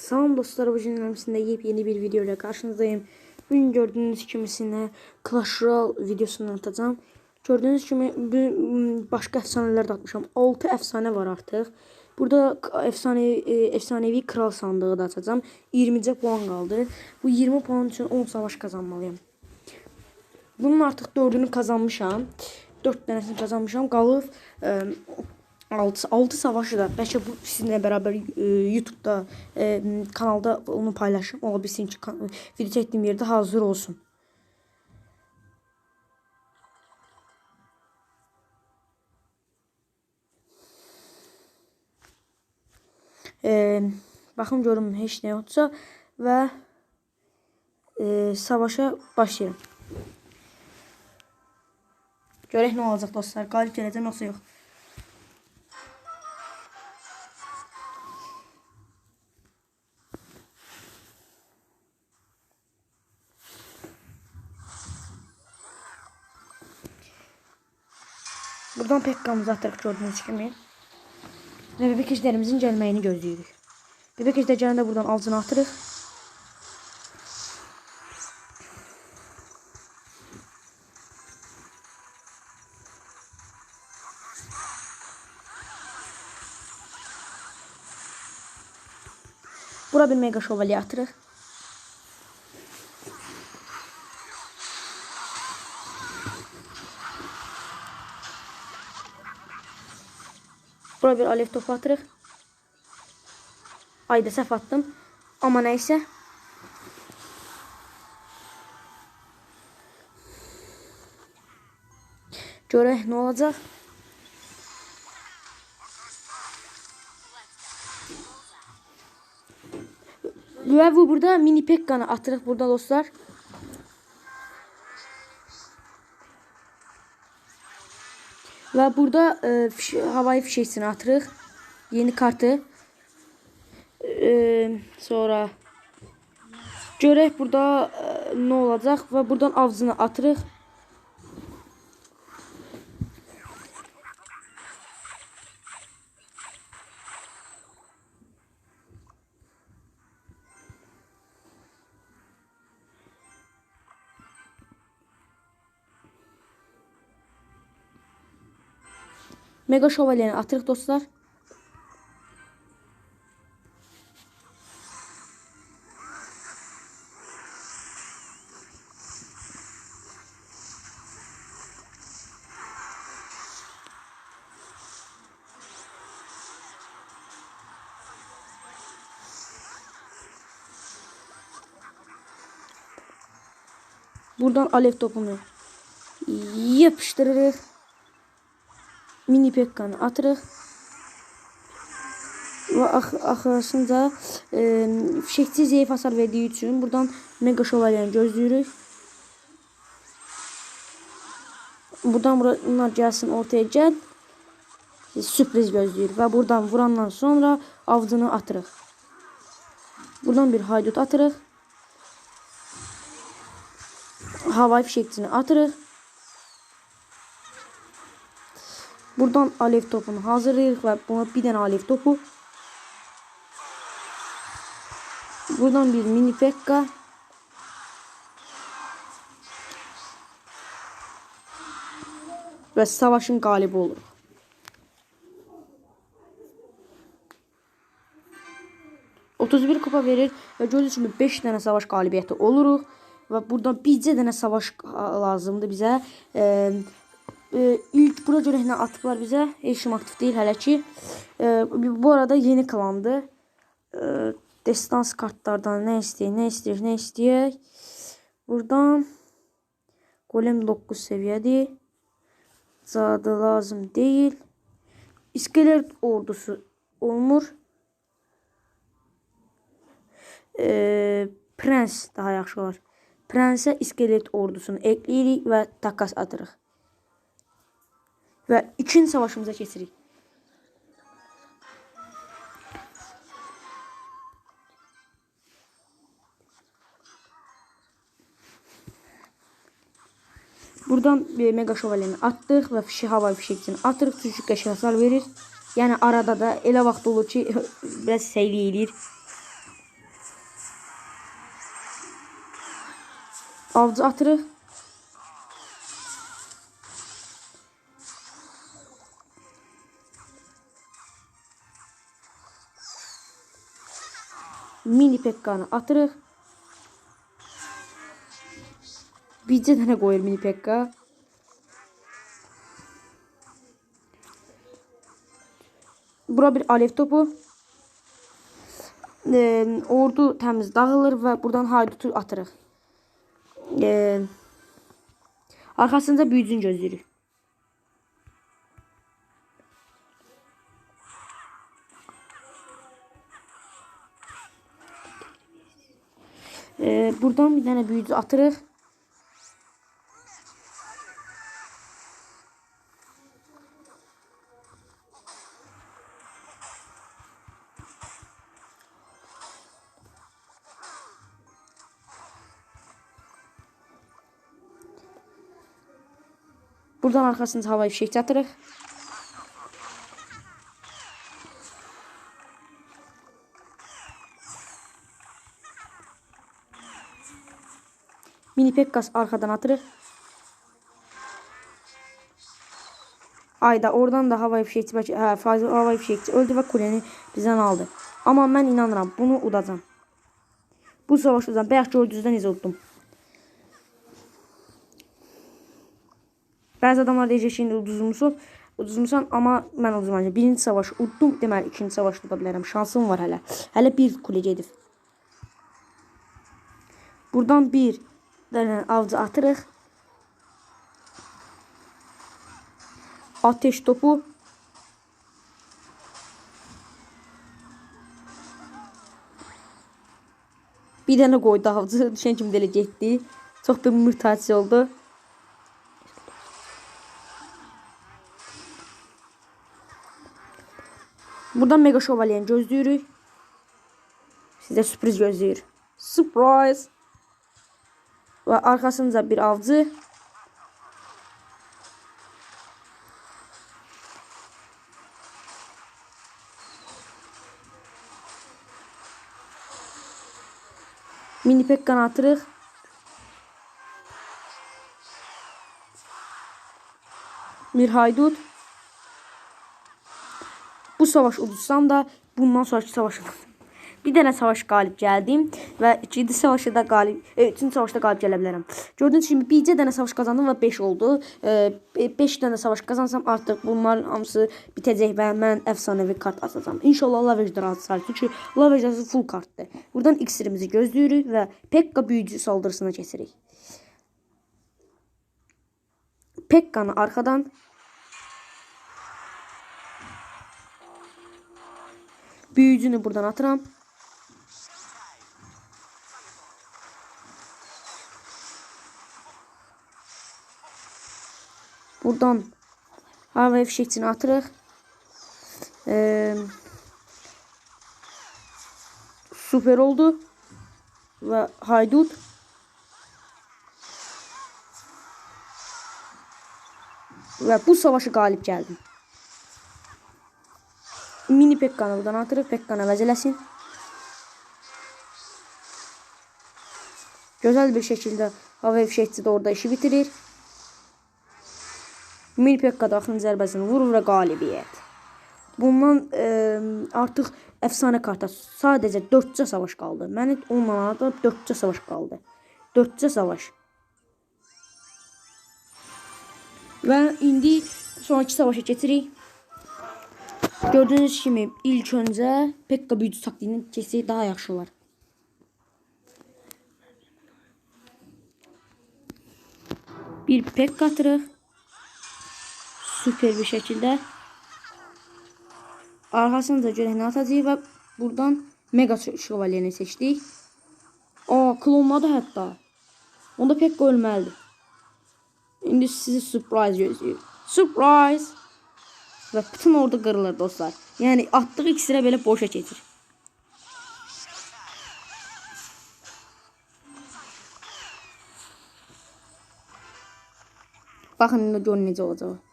Salam dostlar, bu cümləmsində yepyeni bir video ilə qarşınızdayım. Bugün gördüyünüz kimi sizə Clash Royale videosunu atacağam. Gördüyünüz kimi hmm, başqa əfsanələr də atmışam. 6 əfsanə var artıq. Burada əfsanəvi, əfsanəvi e, kral sandığı da açacağam. 20-cə puan qaldı. Bu 20 puan üçün 10 savaş qazanmalıyam. Bunun artıq 4-ünü qazanmışam. 4 dənəsini qazanmışam. Qalıb ə, 6 6 savaşı da bəlkə bu sizinlə bərabər e, YouTube-da e, kanalda onu paylaşım. Ola bilsin ki, video çəkdiyim yerdə hazır olsun. E, baxım görüm heç nə yoxdursa və e, savaşa başlayırım. Görək nə olacaq dostlar. Qalib gələcəm yoxsa yox. Buradan Pekkamızı atırıq gördüğünüz kimi. Və bebek ejderimizin gəlməyini gözləyirik. Bebek ejder gələndə buradan alcını atırıq. Bura bir mega şövalye atırıq. Bura bir alev topu atırıq. Ayda səhv attım. Amma nəysə. Görək nə olacaq. Bu burada mini pekkanı atırıq burada dostlar. Və burada e, fiş havai fişeksini atırıq. Yeni kartı. E, sonra görək burada e, nə olacaq və buradan avzını atırıq. Mega şövalyeni atırıq dostlar. Buradan alev topunu yapıştırırıq. Mini pekkanı atırıq. Və ax axırısınca e, fişekçi zəif hasar verdiyi üçün buradan mega şövalyəni gözləyirik. Buradan bunlar gəlsin ortaya gəl. Sürpriz gözləyir və buradan vurandan sonra avcını atırıq. Buradan bir haydut atırıq. Havai fişekçini atırıq. Buradan alev topunu hazırlayırıq və buna bir dənə alev topu. Buradan bir mini pekka. Və savaşın qalibi oluruq. Otuz bir kupa verir və gördüyünüz kimi 5 dənə savaş qalibiyyəti oluruq və buradan bircə dənə savaş lazımdır bizə. E, e, ilk bura görə nə atıblar bizə. Eşim aktiv deyil hələ ki. E, bu arada yeni klandı. E, destans kartlardan nə istəyək, nə istəyək, nə istəyək. Buradan Golem 9 səviyyədir. Zadı lazım deyil. İskelet ordusu olmur. E, Prens daha yaxşı olar. Prensə iskelet ordusunu ekləyirik və takas atırıq. Ve ikinci savaşımıza keçirik. Buradan bir mega şövalyeni atdıq və fişi hava fişekçini atırıq. Çünki qəşəng hasar verir. Yəni arada da elə vaxt olur ki, biraz səyli eləyir. Avcı atırıq. Mini Pekkanı atırıq. Bircə dənə qoyur mini Pekka. Bura bir alev topu. Ee, ordu təmiz dağılır və buradan haydutu atırıq. Ee, arxasında büyücün gözləyirik. Buradan bir dənə büyücü atırıq. Buradan arxasınca havayı fişək çatırıq. Mini Pekkas arkadan atır. Ayda oradan da havai fişekçi bak hə, havai fişekçi öldü və kuleni bizdən aldı. Amma mən inanıram, bunu udacam. Bu savaş udacam. Bayaq gördüyünüzdə necə uddum. Bəzi adamlar deyəcək ki, indi uduzmuşam, uduzmuşam, amma mən uduzmayacam. Birinci savaş uddum, deməli ikinci savaş uda bilərəm. Şansım var hələ. Hələ bir kule gedib. Buradan 1 Denen avcı atırıq. Ateş topu. Bir dənə qoydu avcı. Düşən kimi belə getdi. Çox bir mürtasiya oldu. Buradan Mega Şövalyen gözləyirik. Sizə sürpriz gözləyir. Surprise! Və arxasınca bir avcı. Mini Pekkanı atırıq. Bir haydut. Bu savaş udursam da bundan sonraki savaş bir dənə savaş qalib gəldim və ikinci savaşda da qalib, e, üçüncü savaşda qalib gələ bilərəm. Gördüyünüz kimi bircə dənə savaş qazandım və 5 oldu. 5 e, dənə savaş qazansam artıq bunların hamısı bitəcək və mən əfsanəvi kart açacağam. İnşallah Lavejdə razı çünki Lavejdə full kartdır. Buradan iksirimizi gözləyirik və Pekka büyücü saldırısına keçirik. Pekkanı arxadan Büyücünü buradan atıram. Buradan hava fişekçini atırıq. Ee, süper oldu. Ve haydut. Ve bu savaşı galip geldim. Mini Pekkan'ı buradan atırıq. Pekkan'a vəzələsin. Güzel bir şekilde hava fişekçi de orada işi bitirir. Da axırıncı zərbəsini vurur və qalibiyyət. Bundan e, artıq əfsanə karta sadəcə 4-cə savaş qaldı. Məni onunla arada 4-cə savaş qaldı. 4-cə savaş. Və indi sonraki savaşa keçirik. Gördüğünüz kimi ilk önce Pekka büyücü taktiğinin kesi daha yaxşı olar. Bir Pekka atırıq. Süper bir şekilde. Arkasında görək atacağıq və buradan Mega Şövalyeni seçdik. Aa, klonladı hətta. Onda Pekka ölməlidir. İndi sizi surprise gözləyir. Surprise! Ve bütün ordu kırılır dostlar. Yani attığı ikisine böyle boşa geçir. Bakın indi gör necə olacaq.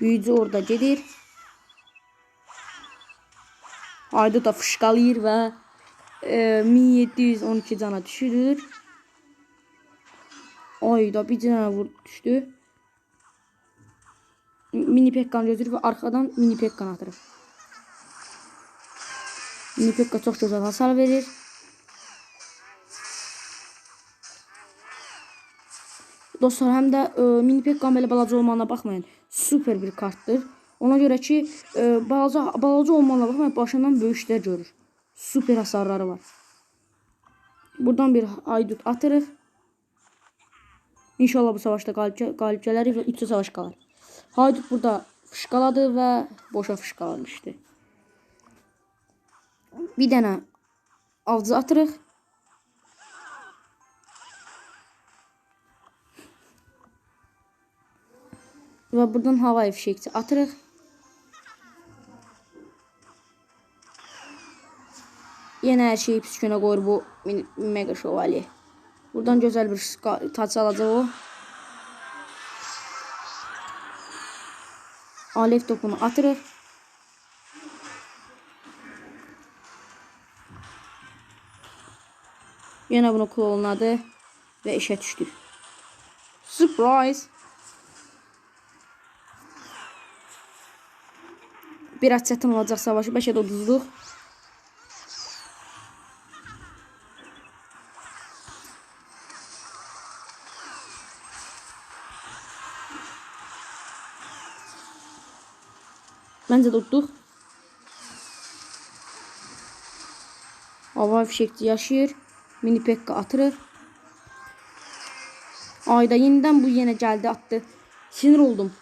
Büyücü orada gedir. Ayda da fışqalayır və e, 1712 cana düşürür. Ayda bir cana vur düştü. Mini Pekkan gözür ve arkadan Mini Pekkan atır. Mini Pekka çok güzel hasar verir. Dostlar həm də e, Mini Pekkan belə balaca olmağına baxmayın. Super bir kartdır. Ona görə ki, e, balaca balaca olmağına baxmayın, başından böyük işlər görür. Super hasarları var. Buradan bir haydut atırıq. İnşallah bu savaşda qalib, qalib gələrik və 3 savaş qalar. Haydut burada fışqaladı və boşa fışqalamışdı. Bir dənə avcı atırıq. Və buradan hava fişekçi atırıq. Yenə hər şeyi pis günə qoyur bu mega şövalye. Buradan gözəl bir taç alacaq o. Alev topunu atırıq. Yenə bunu klonladı və işə düşdü. Surprise! Biraz çətin olacaq savaşı. Bəlkə də uduzduq. Məncə də udduq. Hava fişekçi yaşayır. Mini Pekka atırıq. Ayda yenidən bu yenə gəldi attı. Sinir oldum.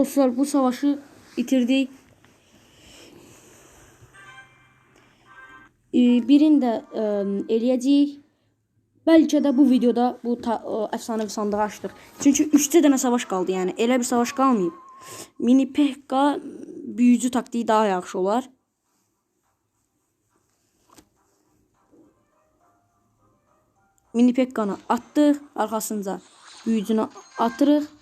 Dostlar bu savaşı bitirdik. Ee, birini də ə, eləyəcəyik. Bəlkə bu videoda bu ə, əfsanəvi sandığı açdıq. Çünki 3 dənə savaş qaldı, yəni elə bir savaş qalmayıb. Mini Pekka büyücü taktiği daha yaxşı olar. Mini Pekka'nı atdıq, arxasınca büyücünü atırıq.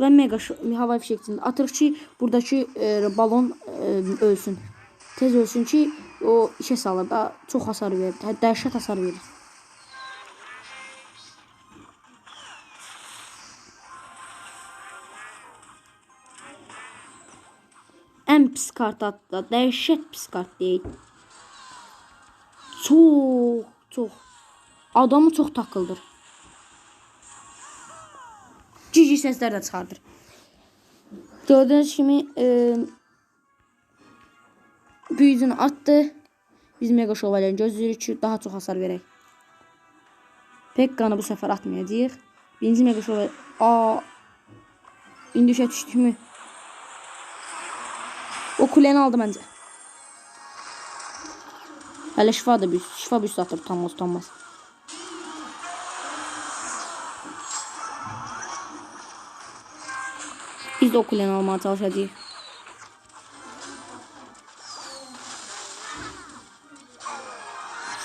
Və mega hava fişekçini atırıq ki, buradakı e, balon e, ölsün. Tez ölsün ki, o işə salır da çox hasar verir. Hə, hasar verir. Ən pis kart atdı. Dəhşət pis kart deyil. Çox, çox. Adamı çox takıldır. Cici sesler de çıxardır. Gördüğünüz kimi e, büyücünü attı. Biz Mega Şövalyenin gözləyirik ki, daha çox hasar verək. Pekkanı bu səfər atmayacağıq. Birinci Mega Şövalye... Aa, indi işə düşdükmü? O kuləni aldı məncə. Hələ şifa da büyüsü. Şifa büyüsü atır. Utanmaz, utanmaz. Biz de o kuleni almaya çalışacağız.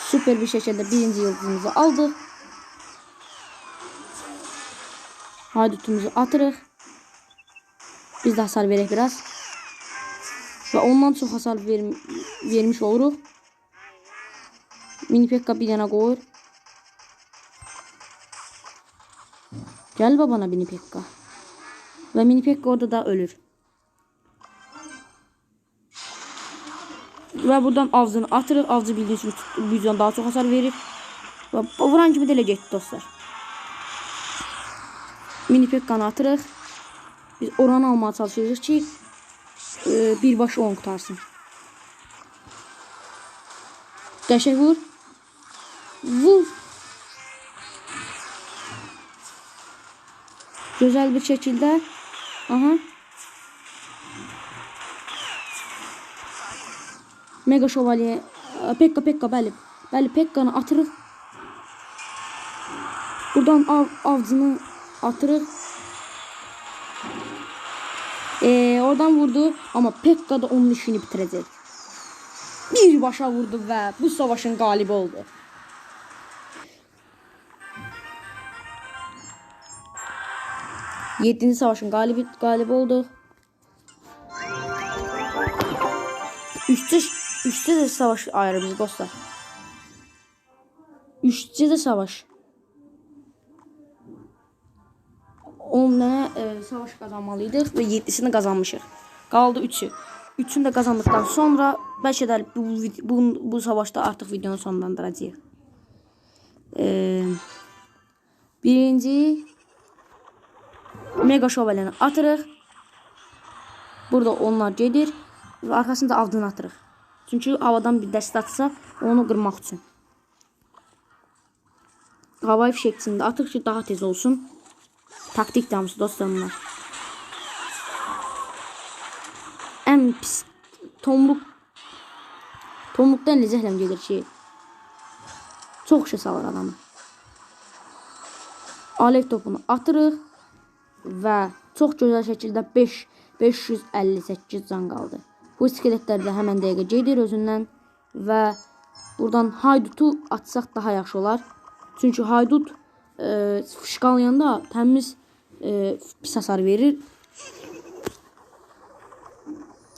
Süper bir şekilde birinci yıldızımızı aldık. Haydutumuzu atırıq. Biz de hasar verək biraz. Ve ondan çok hasar ver vermiş oluruq. Mini Pekka bir dənə qoyur. Gel babana Mini Pekka. Ve Mini Pekka orada da ölür. Ve buradan avcını atırır. Avcı bildiğiniz gibi bu yüzden daha çok hasar verir. Ve vuran kimi de getdi dostlar. Mini Pekka'nı atırıq. Biz oranı almaya çalışırıq ki e, birbaşa 10 qutarsın. Qəşəng vur. Vur. Güzel bir şekilde. Aha. Mega şövalye. e, Pekka Pekka bəli. Bəli Pekka'nı atırıq. Buradan av, avcını atırıq. Ee, oradan vurdu ama Pekka da onun işini bitirecek. birbaşa vurdu və bu savaşın qalibi oldu. Yedinci savaşın qalibi, qalibi oldu. Üçte, üçte de savaş ayrı biz dostlar. Üçte de savaş. 10 dənə e, savaş qazanmalıydıq və 7-sini qazanmışıq. Qaldı 3-ü. 3-ünü də qazandıqdan sonra bəlkə də bu, bu, bu savaşda artıq videonu sonlandıracağıq. E, birinci Mega şövaləni atırıq. Burada onlar gedir və arxasında avdını atırıq. Çünki havadan bir dəst atsa onu qırmaq üçün. Havai fişəkçini də atırıq ki daha tez olsun. Taktik damısı dostlar bunlar. En pis tomruk tomruktan ləzzətlə gedir ki. Çox şey salır adamı. Alev topunu atırıq və çox gözəl şəkildə 5 558 can qaldı. Bu iskeletlər də həmən dəqiqə gedir özündən və buradan haydutu atsaq daha yaxşı olar. Çünki haydut e, fışqalayanda təmiz e, pis hasar verir.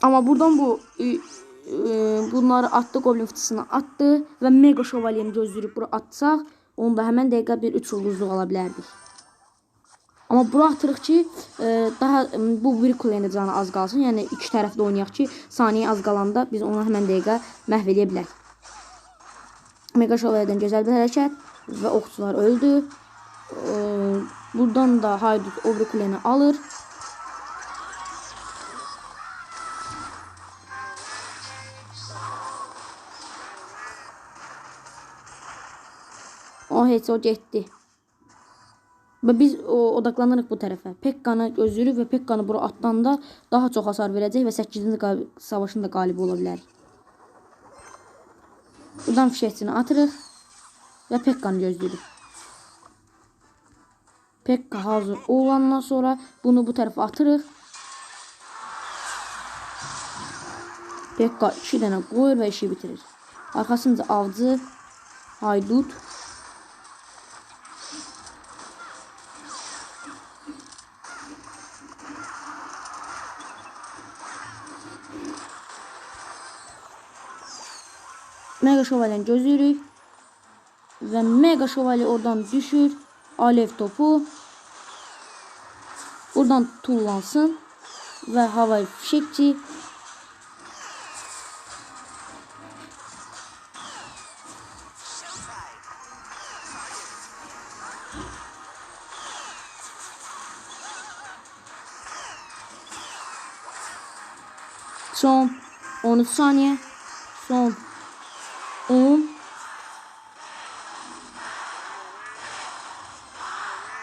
Amma buradan bu e, e, bunları atdı, goblin fıçısını atdı və mega şövalyeni gözləyib bura atsaq, onda həmən dəqiqə bir 3 ulduzluq ala. Amma bura atırıq ki, e, daha e, bu bir kulenin canı az qalsın. Yəni iki tərəfdə oynayaq ki, saniyə az qalanda biz onu həmən dəqiqə məhv eləyə bilək. Mega şövalyədən gözəl bir hərəkət və oxçular öldü. E, buradan da Haydut o biri kuleni alır. O heç o getdi. Və biz o, odaklanırıq bu tərəfə. Pekkanı gözləyirik və Pekkanı bura atdanda daha çox hasar verəcək və 8-ci qal- savaşın da qalibi ola bilərik. Buradan fişəkçini atırıq və Pekkanı gözləyirik. Pekka hazır olandan sonra bunu bu tərəfə atırıq. Pekka 2 dənə qoyur və işi bitirir. Arxasınca avcı, haydut Mega şövalyen gözlüyürük. Ve mega şövalye oradan düşür. Alev topu. Buradan tullansın. Ve havai fişekçi. Son 13 saniye. Son 10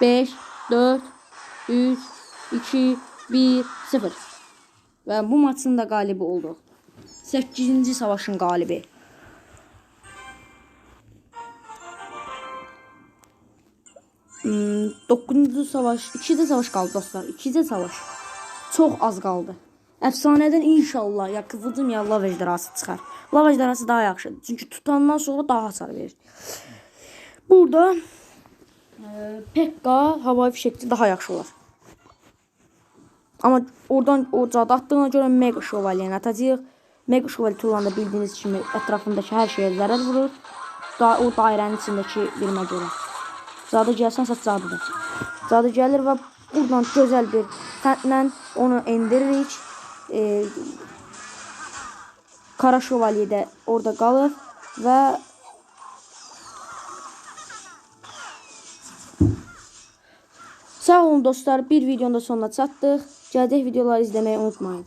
5 4 3 2 1 0 ve bu maçın da galibi oldu. 8. savaşın galibi. Hmm, 9. savaş, 2-də savaş qaldı dostlar. 2-də savaş. Çox az qaldı. Əfsanədən inşallah ya qıvılcım ya lav ejderhası çıxar. Lav ejderhası daha yaxşıdır. Çünki tutandan sonra daha hasar verir. Burada Pekka havai fişekçi daha yaxşı olar. Amma oradan o cadı attığına görə Mega Şövalyeni atacağıq. Mega Şövalye tullanda bildiyiniz kimi ətrafındakı hər şeyə zərər vurur. Da o dairənin içindəki birimə görə. Cadı gəlsənsə cadıdır. Cadı gəlir və buradan gözəl bir fəndlə onu endiririk. E, Kara Şövalye də orada qalır və Sağ olun dostlar, bir videonun da sonuna çatdıq. Gələcək videoları izləməyi unutmayın.